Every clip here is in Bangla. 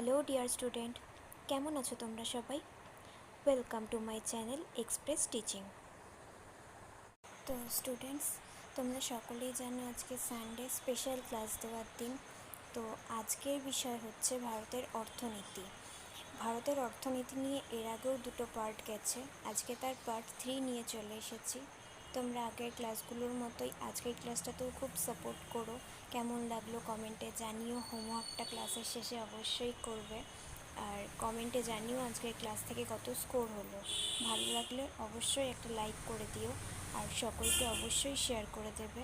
হ্যালো ডিয়ার স্টুডেন্ট, কেমন আছো তোমরা সবাই? Welcome to my channel Express Teaching তো স্টুডেন্টস তোমরা সকলেই জানো আজকে সানডে স্পেশাল ক্লাস দেওয়ার দিন। তো আজকের বিষয় হচ্ছে ভারতের অর্থনীতি। ভারতের অর্থনীতি নিয়ে এর আগেও দুটো পার্ট গেছে। আজকে তার পার্ট থ্রি নিয়ে চলে এসেছি। তোমরা আগের ক্লাসগুলোর মতোই আজকের ক্লাসটাতেও খুব সাপোর্ট করো। কেমন লাগল কমেন্টে জানিও। হোমওয়ার্কটা ক্লাসের শেষে অবশ্যই করবে। আর কমেন্টে জানিও আজকের ক্লাস থেকে কত স্কোর হলো। ভালো লাগলে অবশ্যই একটা লাইক করে দিও। আর সকলকে অবশ্যই শেয়ার করে দেবে।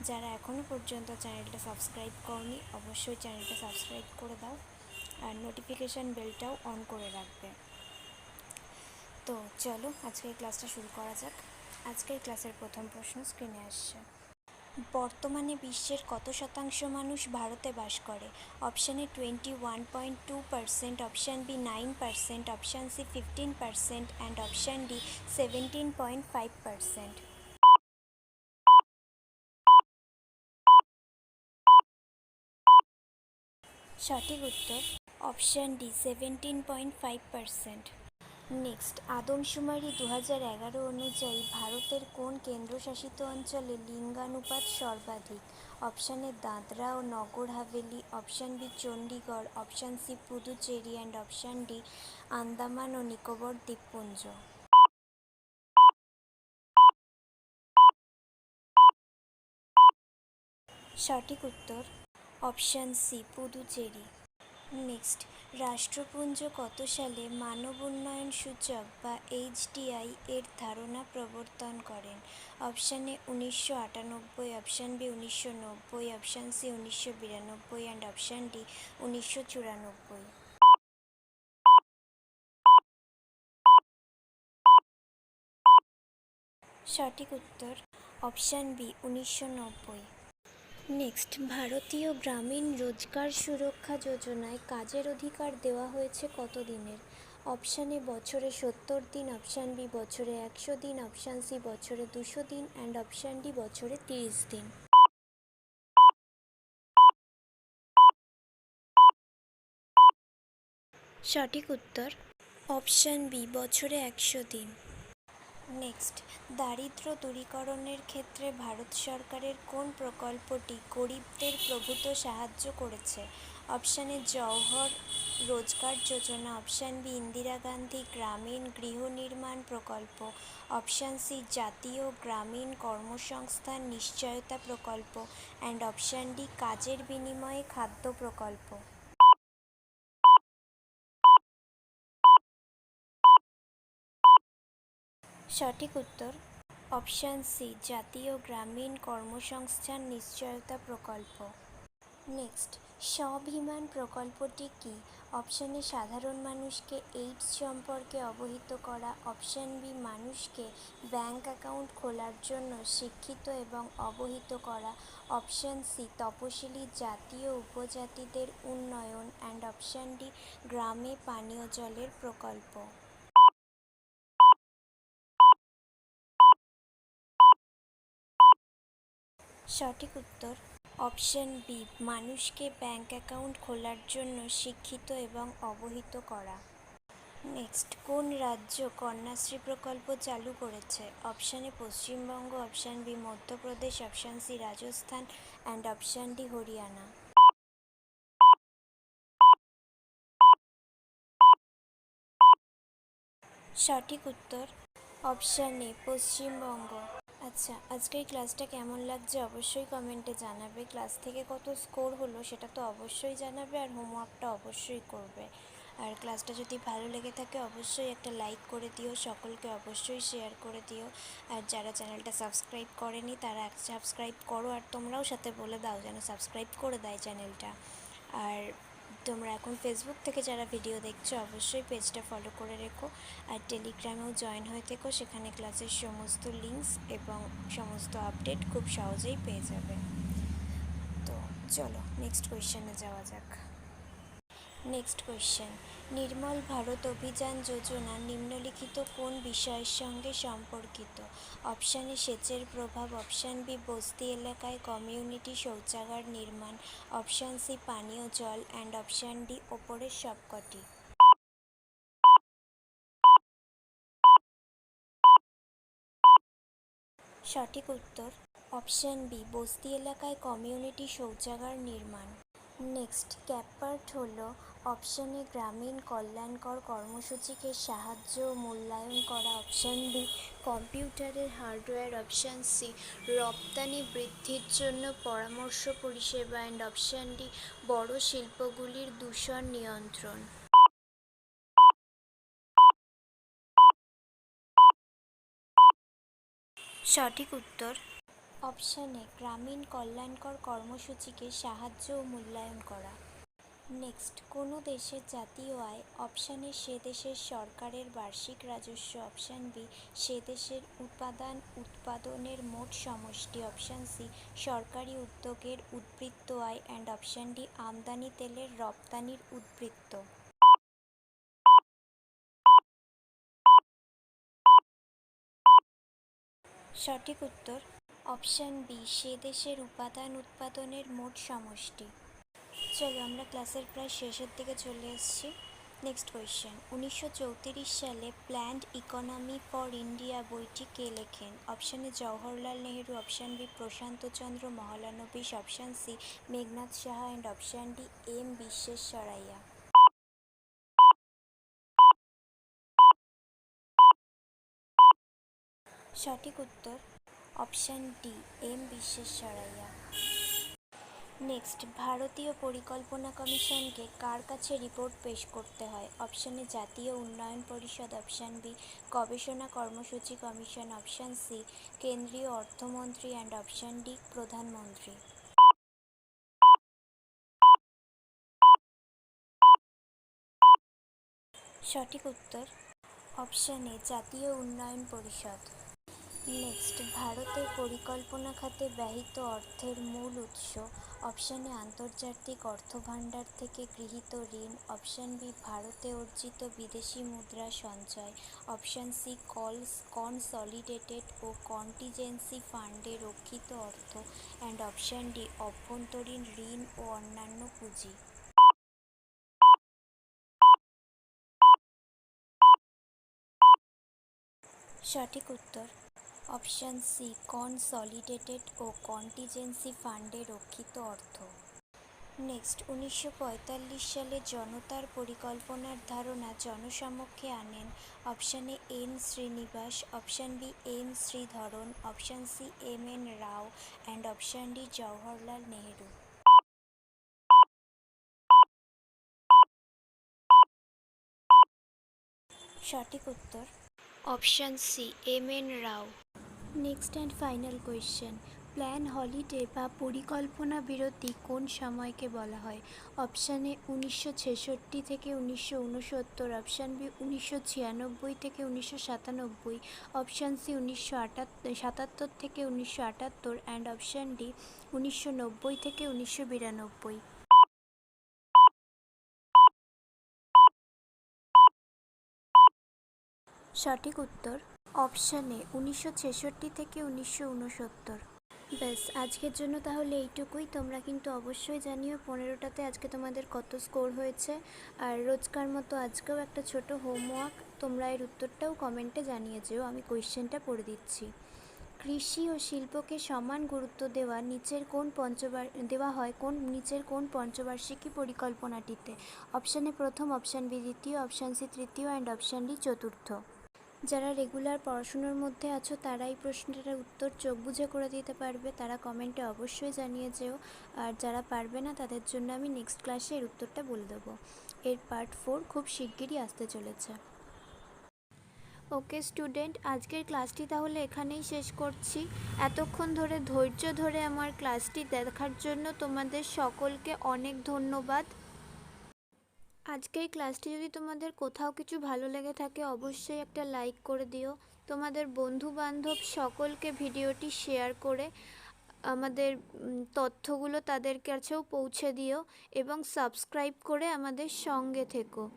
যারা এখনও পর্যন্ত চ্যানেলটা সাবস্ক্রাইব করনি, অবশ্যই চ্যানেলটা সাবস্ক্রাইব করে দাও। আর নোটিফিকেশান বেলটাও অন করে রাখবে। তো চলো, আজকের ক্লাসটা শুরু করা যাক। আজকের ক্লাসের প্রথম প্রশ্ন স্ক্রিনে আসছে। বর্তমানে বিশ্বের কত শতাংশ মানুষ ভারতে বাস করে? Option A twenty one point two percent option B nine percent option C fifteen percent and option D seventeen point five percent সঠিক উত্তর option D seventeen point five percent next আদমশুমারি দু হাজার এগারো অনুযায়ী ভারতের কোন কেন্দ্রশাসিত অঞ্চলে লিঙ্গানুপাত সর্বাধিক? Option Dadra O Nagar Haveli option B Chandigarh option C Puducherry and option D Andaman ও নিকোবর দ্বীপপুঞ্জ। সঠিক উত্তর অপশান সি পুদুচেরি। নেক্সট রাষ্ট্রপুঞ্জ কত সালে মানব উন্নয়ন সূচক বা এইচডিআই এর ধারণা প্রবর্তন করেন? অপশান এ উনিশশো আটানব্বই, অপশান বি উনিশশো নব্বই, অপশান সি উনিশশো বিরানব্বই অ্যান্ড অপশান ডি উনিশশো চুরানব্বই। সঠিক উত্তর অপশান বি উনিশশো নব্বই। নেক্সট ভারতীয় গ্রামীণ রোজগার সুরক্ষা যোজনায় কাজের অধিকার দেওয়া হয়েছে কত দিনের অপশান এ বছরে সত্তর দিন অপশান বি বছরে একশো দিন অপশান সি বছরে দুশো দিন অ্যান্ড অপশান ডি বছরে তিরিশ দিন। সঠিক উত্তর অপশান বি বছরে একশো দিন। নেক্সট দারিদ্র দূরীকরণের ক্ষেত্রে ভারত সরকারের কোন প্রকল্পটি গরিবদের প্রভূত সাহায্য করেছে? Option Jawahar Rozgar Yojana. Option B Indira Gandhi গ্রামীণ গৃহ নির্মাণ প্রকল্প। অপশান সি জাতীয় গ্রামীণ কর্মসংস্থান নিশ্চয়তা প্রকল্প। অ্যান্ড অপশান ডি কাজের বিনিময়ে খাদ্য প্রকল্প। সঠিক উত্তর, অপশান সি, জাতীয় গ্রামীণ কর্মসংস্থান নিশ্চয়তা প্রকল্প। নেক্সট, স্বাভিমান প্রকল্পটি কি? অপশান সাধারণ মানুষকে এইডস সম্পর্কে অবহিত করা। অপশান বি, মানুষকে ব্যাংক অ্যাকাউন্ট খোলার জন্য শিক্ষিত এবং অবহিত করা। অপশান সি, তপশিলি জাতীয় উপজাতিদের উন্নয়ন। অ্যান্ড অপশান ডি, গ্রামে পানীয় জলের প্রকল্প। সঠিক উত্তর, অপশান বি, মানুষকে ব্যাংক অ্যাকাউন্ট খোলার জন্য শিক্ষিত এবং অবহিত করা। নেক্সট, কোন রাজ্য কন্যাশ্রী প্রকল্প চালু করেছে? Option A Paschimbanga, option B, Madhya Pradesh, option C, Rajasthan, and option D, Haryana. সঠিক উত্তর, অপশান পশ্চিমবঙ্গ। আচ্ছা আজকের ক্লাসটা কেমন লাগছে অবশ্যই কমেন্টে জানাবে। ক্লাস থেকে কত স্কোর হলো সেটা তো অবশ্যই জানাবে আর হোমওয়ার্কটা অবশ্যই করবে। আর ক্লাসটা যদি ভালো লেগে থাকে অবশ্যই একটা লাইক করে দিও, সকলকে অবশ্যই শেয়ার করে দিও। আর যারা চ্যানেলটা সাবস্ক্রাইব করেনি তারা সাবস্ক্রাইব করো আর তোমরাও সাথে বলে দাও যেন সাবস্ক্রাইব করে দেয় চ্যানেলটা আর তোমরা এখন ফেসবুক থেকে যারা ভিডিও দেখছ, অবশ্যই পেজটা ফলো করে রেখো আর টেলিগ্রামেও জয়েন হয়ে থেকো। সেখানে ক্লাসের সমস্ত লিঙ্কস এবং সমস্ত আপডেট খুব সহজেই পেয়ে যাবে। তো চলো নেক্সট কোয়েশ্চেনে যাওয়া যাক। নেক্সট কোয়েশ্চেন নির্মল ভারত অভিযান যোজনা নিম্নলিখিত কোন বিষয়ের সঙ্গে সম্পর্কিত? অপশান সেচের প্রভাব। অপশান বি বস্তি এলাকায় কমিউনিটি শৌচাগার নির্মাণ। অপশান সি পানীয় জল। অ্যান্ড অপশান ডি ওপরের সবকটি। সঠিক উত্তর। অপশান বি বস্তি এলাকায় কমিউনিটি শৌচাগার নির্মাণ। নেক্সট ক্যাপার্ট হলো অপশান এ গ্রামীণ কল্যাণকর কর্মসূচিকে সাহায্য ও মূল্যায়ন করা, অপশান বি, কম্পিউটারের হার্ডওয়্যার, অপশান সি, রপ্তানি বৃদ্ধির জন্য পরামর্শ পরিষেবা অ্যান্ড অপশান ডি, বড় শিল্পগুলির দূষণ নিয়ন্ত্রণ। সঠিক উত্তর? অপশান গ্রামীণ কল্যাণকর কর্মসূচিকে সাহায্য ও মূল্যায়ন করা। নেক্সট কোনো দেশের জাতীয় আয় অপশান সে দেশের সরকারের বার্ষিক রাজস্ব অপশান বি সে দেশের উপাদান উৎপাদনের মোট সমষ্টি অপশান সি সরকারি উদ্যোগের উদ্বৃত্ত আয় অ্যান্ড অপশান ডি আমদানি তেলের রপ্তানির উদ্বৃত্ত। সঠিক উত্তর অপশান বি সে দেশের উপাদান, উৎপাদনের মোট সমষ্টি। চলো আমরা ক্লাসের প্রায় শেষের দিকে চলে এসেছি। নেক্সট কোয়েশ্চেন উনিশশো চৌত্রিশ সালে প্ল্যান্ড ইকোনমি ফর ইন্ডিয়া বইটি কে লেখেন? Option A Jawaharlal Nehru option B Prashanta Chandra Mahalanobis option C Meghnad Saha and option D M বিশ্বেশ্বরাইয়া সঠিক উত্তর অপশান ডি এম বিশ্বেশ্বরাইয়া নেক্সট ভারতীয় পরিকল্পনা কমিশনকে কার কাছে রিপোর্ট পেশ করতে হয়? অপশানে জাতীয় উন্নয়ন পরিষদ অপশান বি গবেষণা কর্মসূচি কমিশন অপশান সি কেন্দ্রীয় অর্থমন্ত্রী অ্যান্ড অপশান ডি প্রধানমন্ত্রী। সঠিক উত্তর অপশান জাতীয় উন্নয়ন পরিষদ। নেক্সট ভারতের পরিকল্পনা খাতে ব্যয়িত অর্থের মূল উৎস অপশান আন্তর্জাতিক অর্থভাণ্ডার থেকে গৃহীত ঋণ অপশান বি ভারতে অর্জিত বিদেশি মুদ্রা সঞ্চয় অপশান সি কলস কনসলিডেটেড ও কন্টিজেন্সি ফান্ডে রক্ষিত অর্থ অ্যান্ড অপশান ডি অভ্যন্তরীণ ঋণ ও অন্যান্য পুঁজি। সঠিক উত্তর অপশান সি কনসলিডেটেড ও কন্টিজেন্সি ফান্ডে রক্ষিত অর্থ। নেক্সট উনিশশো পঁয়তাল্লিশ সালে জনতার পরিকল্পনার ধারণা জনসমক্ষে আনেন option A N Srinivas, option B M Sreedharan, option C M N Rao and option D Jawaharlal Nehru. সঠিক উত্তর option C, M N Rao. Next and final question plan holiday বা পরিকল্পনা বিরতি কোন সময়কে বলা হয়? অপশান এ উনিশশো ছেষট্টি থেকে উনিশশো উনসত্তর অপশান বি উনিশশো ছিয়ানব্বই থেকে উনিশশো সাতানব্বই অপশান সি উনিশশো সাতাত্তর থেকে উনিশশো আটাত্তর অ্যান্ড অপশান ডি উনিশশো নব্বই থেকে উনিশশো বিরানব্বই। সঠিক উত্তর অপশান উনিশশো ছেষট্টি থেকে উনিশশো উনসত্তর। ব্যাস, আজকের জন্য তাহলে এইটুকুই। তোমরা কিন্তু অবশ্যই জানিও পনেরোটাতে আজকে তোমাদের কত স্কোর হয়েছে। আর রোজকার মতো আজকেও একটা ছোট হোমওয়ার্ক। তোমরা এর উত্তরটাও কমেন্টে জানিয়ে যেও, আমি কোয়েশ্চেনটা পড়ে দিচ্ছি। কৃষি ও শিল্পকে সমান গুরুত্ব দেওয়া নিচের কোন পঞ্চবার দেওয়া হয় কোন নিচের কোন পঞ্চবার্ষিকী পরিকল্পনাটিতে? অপশানে প্রথম, অপশান বি দ্বিতীয়, অপশান সি তৃতীয়, অ্যান্ড অপশান ডি চতুর্থ। যারা রেগুলার পড়াশুনোর মধ্যে আছো, তারা এই প্রশ্নটার উত্তর চোখ বুঝে করে দিতে পারবে। তারা কমেন্টে অবশ্যই জানিয়ে যেও। আর যারা পারবে না, তাদের জন্য আমি নেক্সট ক্লাসে এর উত্তরটা বলে দেবো। এর পার্ট ফোর খুব শিগগিরই আসতে চলেছে। ওকে স্টুডেন্ট আজকের ক্লাসটি তাহলে এখানেই শেষ করছি। এতক্ষণ ধরে, ধৈর্য ধরে আমার ক্লাসটি দেখার জন্য তোমাদের সকলকে অনেক ধন্যবাদ। আজকের ক্লাসটি যদি তোমাদের কোথাও কিছু ভালো লেগে থাকে, অবশ্যই একটা লাইক করে দিও। তোমাদের বন্ধু বান্ধব সকলকে ভিডিওটি শেয়ার করে আমাদের তথ্যগুলো তাদের কাছেও পৌঁছে দিও এবং সাবস্ক্রাইব করে আমাদের সঙ্গে থেকো।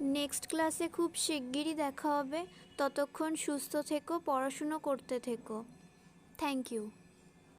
নেক্সট ক্লাসে খুব শিগগিরই দেখা হবে। ততক্ষণ সুস্থ থেকো, পড়াশুনো করতে থেকো। Thank you.